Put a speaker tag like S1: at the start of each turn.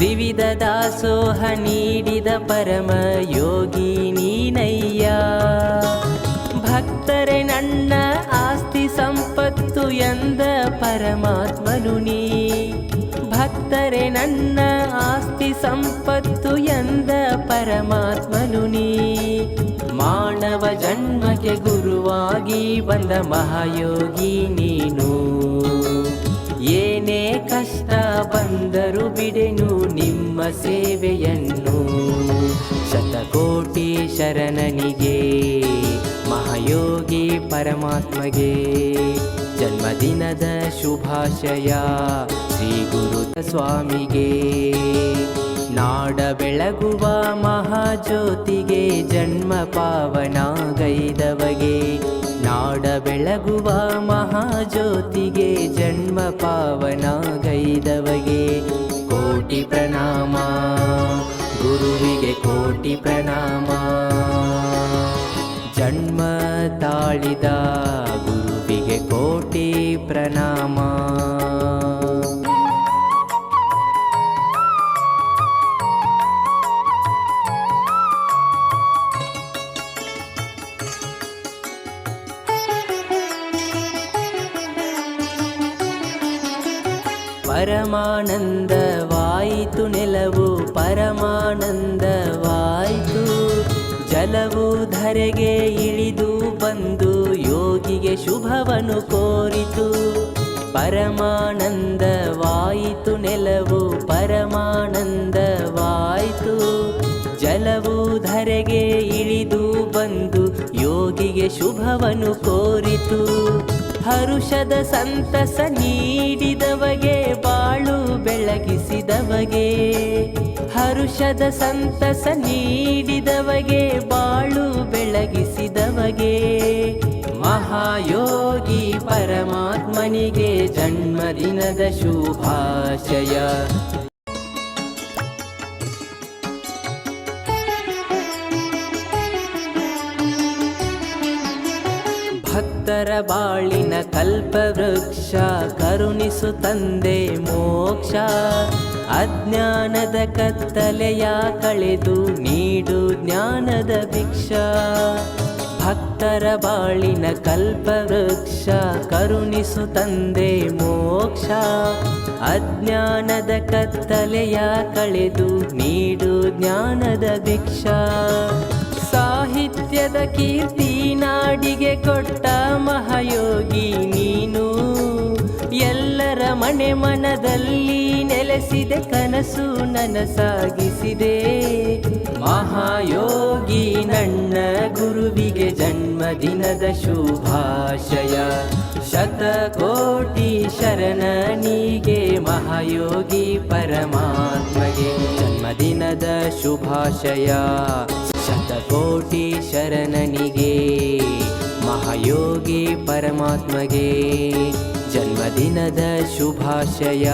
S1: ತ್ರಿವಿಧ ದಾಸೋಹ ನೀಡಿದ ಪರಮ ಯೋಗಿ ನೀನಯ್ಯ. ಭಕ್ತರೆ ನನ್ನ ಆಸ್ತಿ ಸಂಪತ್ತು ಎಂದ ಪರಮಾತ್ಮನು ನೀ. ಭಕ್ತರೆ ನನ್ನ ಆಸ್ತಿ ಸಂಪತ್ತು ಎಂದ ಪರಮಾತ್ಮನು ನೀ. ಮಾನವ ಜನ್ಮಕ್ಕೆ ಗುರುವಾಗಿ ಬಂದ ಮಹಾಯೋಗಿ ನೀನು. ಬಿಡೆನು ನಿಮ್ಮ ಸೇವೆಯನ್ನು. ಶತಕೋಟಿ ಶರಣನಿಗೆ, ಮಹಾಯೋಗಿ ಪರಮಾತ್ಮಗೆ. ಜನ್ಮದಿನದ ಶುಭಾಶಯ ಶ್ರೀ ಗುರು ಸ್ವಾಮಿಗೆ. ನಾಡ ಬೆಳಗುವ ಮಹಾಜ್ಯೋತಿಗೆ ಜನ್ಮ ಪಾವನಾಗೈದವಗೆ. ನಾಡ ಬೆಳಗುವ ಮಹಾಜ್ಯೋತಿಗೆ ಜನ್ಮ ಪಾವನಾಗೈದವಗೆ. ಕೋಟಿ ಪ್ರಣಾಮ. ಗುರುವಿಗೆ ಕೋಟಿ ಪ್ರಣಾಮ. ಜನ್ಮ ತಾಳಿದ ಗುರುವಿಗೆ ಕೋಟಿ ಪ್ರಣಾಮ. ಪರಮಾನಂದವಾಯಿತು, ನೆಲವು ಪರಮಾನಂದವಾಯಿತು. ಜಲವು ಧರೆಗೆ ಇಳಿದು ಬಂದು ಯೋಗಿಗೆ ಶುಭವನ್ನು ಕೋರಿತು. ಪರಮಾನಂದವಾಯಿತು, ನೆಲವು ಪರಮಾನಂದವಾಯಿತು. ಜಲವು ಧರೆಗೆ ಇಳಿದು ಬಂದು ಯೋಗಿಗೆ ಶುಭವನ್ನು ಕೋರಿತು. ಹರುಷದ ಸಂತಸ ನೀಡಿದವಗೆ ಹರುಷದ ಸಂತಸ ನೀಡಿದವಗೆ ಬಾಳು ಬೆಳಗಿಸಿದವಗೆ ಮಹಾಯೋಗಿ ಪರಮಾತ್ಮನಿಗೆ ಜನ್ಮದಿನದ ಶುಭಾಶಯ. ಭಕ್ತರ ಬಾಳಿನ ಕಲ್ಪವೃಕ್ಷ, ಕರುಣಿಸು ತಂದೆ ಮೋಕ್ಷ. ಅಜ್ಞಾನದ ಕತ್ತಲೆಯ ಕಳೆದು ನೀಡು ಜ್ಞಾನದ ಭಿಕ್ಷ. ಭಕ್ತರ ಬಾಳಿನ ಕಲ್ಪವೃಕ್ಷ, ಕರುಣಿಸು ತಂದೆ ಮೋಕ್ಷ. ಅಜ್ಞಾನದ ಕತ್ತಲೆಯ ಕಳೆದು ನೀಡು ಜ್ಞಾನದ ಭಿಕ್ಷಾ. ಸಾಹಿತ್ಯದ ಕೀರ್ತಿ ನಾಡಿಗೆ ಕೊಟ್ಟ ಮಹಾಯೋಗಿ ನೀನು. ಎಲ್ಲರ ಮನೆ ಮನದಲ್ಲಿ ನೆಲೆಸಿದೆ ಕನಸು ನನಸಾಗಿಸಿದೆ. ಮಹಾಯೋಗಿ ನನ್ನ ಗುರುವಿಗೆ ಜನ್ಮದಿನದ ಶುಭಾಶಯ. ಶತಕೋಟಿ ಶರಣನಿಗೆ ಮಹಾಯೋಗಿ ಪರಮಾತ್ಮಗೆ ಜನ್ಮದಿನದ ಶುಭಾಶಯ. ಶತಕೋಟಿ ಶರಣನಿಗೆ ಮಹಾಯೋಗಿ ಪರಮಾತ್ಮಗೆ ಜನ್ಮದಿನದ ಶುಭಾಶಯ.